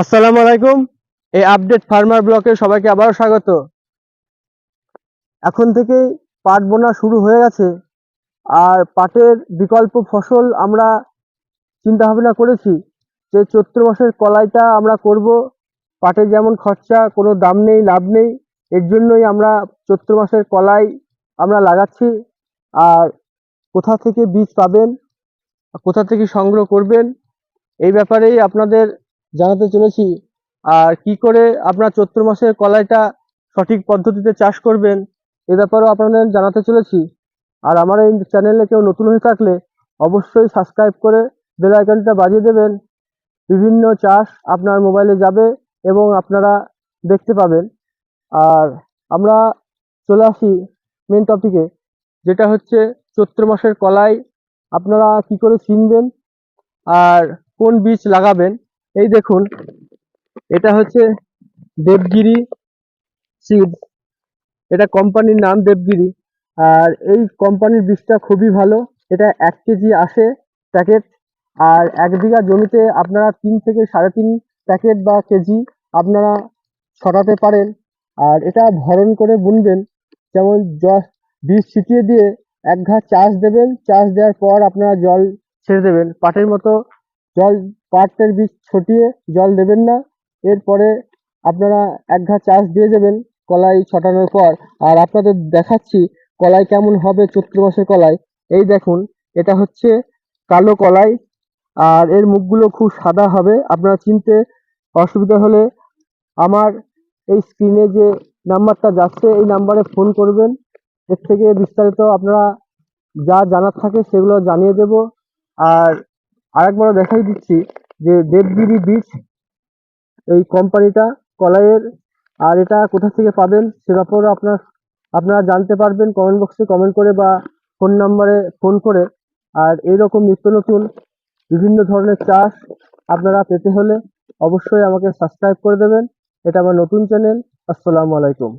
আসসালামু আলাইকুম। এই আপডেট ফার্মার ব্লকে সবাইকে আবারও স্বাগত। এখন থেকে পাট বোনা শুরু হয়ে গেছে। আর পাটের বিকল্প ফসল আমরা চিন্তা ভাবনা করেছি যে চৈত্র মাসের কলাইটা আমরা করব। পাটে যেমন খরচা, কোনো দাম নেই, লাভ নেই, এর জন্যই আমরা চৈত্র মাসের কলাই আমরা লাগাচ্ছি। আর কোথা থেকে বীজ পাবেন, কোথা থেকে সংগ্রহ করবেন, এই ব্যাপারেই আপনাদের জানাতে চলেছি। আর কি করে আপনার চৈত্র মাসের কলাইটা সঠিক পদ্ধতিতে চাষ করবেন, এ ব্যাপারেও আপনাদের জানাতে চলেছি। আর আমার এই চ্যানেলে কেউ নতুন হয়ে থাকলে অবশ্যই সাবস্ক্রাইব করে বেল আইকনটা বাজিয়ে দেবেন। বিভিন্ন চাষ আপনার মোবাইলে যাবে এবং আপনারা দেখতে পাবেন। আর আমরা চলে আসি মেন টপিকে যেটা হচ্ছে চৈত্র মাসের কলাই, আপনারা কি করে চিনবেন আর কোন বীজ লাগাবেন এই দেখুন, এটা হচ্ছে দেবগিরি সিড এটা কোম্পানির নাম দেবগিরি। আর এই কোম্পানির বীজটা খুবই ভালো। এটা এক কেজি আসে প্যাকেট আর এক বিঘা জমিতে আপনারা তিন থেকে সাড়ে তিন প্যাকেট বা কেজি আপনারা ছড়াতে পারেন। আর এটা ভরণ করে বুনবেন। যেমন জল, বীজ ছিটিয়ে দিয়ে এক ঘা চাষ দেবেন। চাষ দেওয়ার পর আপনারা জল ছেড়ে দেবেন। পাটের মতো জল, পাটের বীজ ছটিয়ে জল দেবেন না। এরপরে আপনারা এক ঘা চাষ দিয়ে দেবেন কলাই ছটানোর পর। আর আপনাদের দেখাচ্ছি কলাই কেমন হবে চৈত্র মাসের কলাই। এই দেখুন, এটা হচ্ছে কালো কলাই। আর এর মুখগুলো খুব সাদা হবে। আপনারা চিনতে অসুবিধা হলে আমার এই স্ক্রিনে যে নাম্বারটা যাচ্ছে, এই নাম্বারে ফোন করবেন। এর থেকে বিস্তারিত আপনারা যা জানার থাকে সেগুলো জানিয়ে দেব। আর আরেকবার দেখাই দিচ্ছি যে দেবগিরি বীজ এই কোম্পানিটা, কলাইয়ের, আর এটা কোথা থেকে পাবেন সে ব্যাপারে আপনার, আপনারা জানতে পারবেন কমেন্ট বক্সে কমেন্ট করে বা ফোন নাম্বারে ফোন করে। আর এইরকম নিত্য নতুন, বিভিন্ন ধরনের চাষ আপনারা পেতে হলে অবশ্যই আমাকে সাবস্ক্রাইব করে দেবেন। এটা আমার নতুন চ্যানেল আসসালামু আলাইকুম।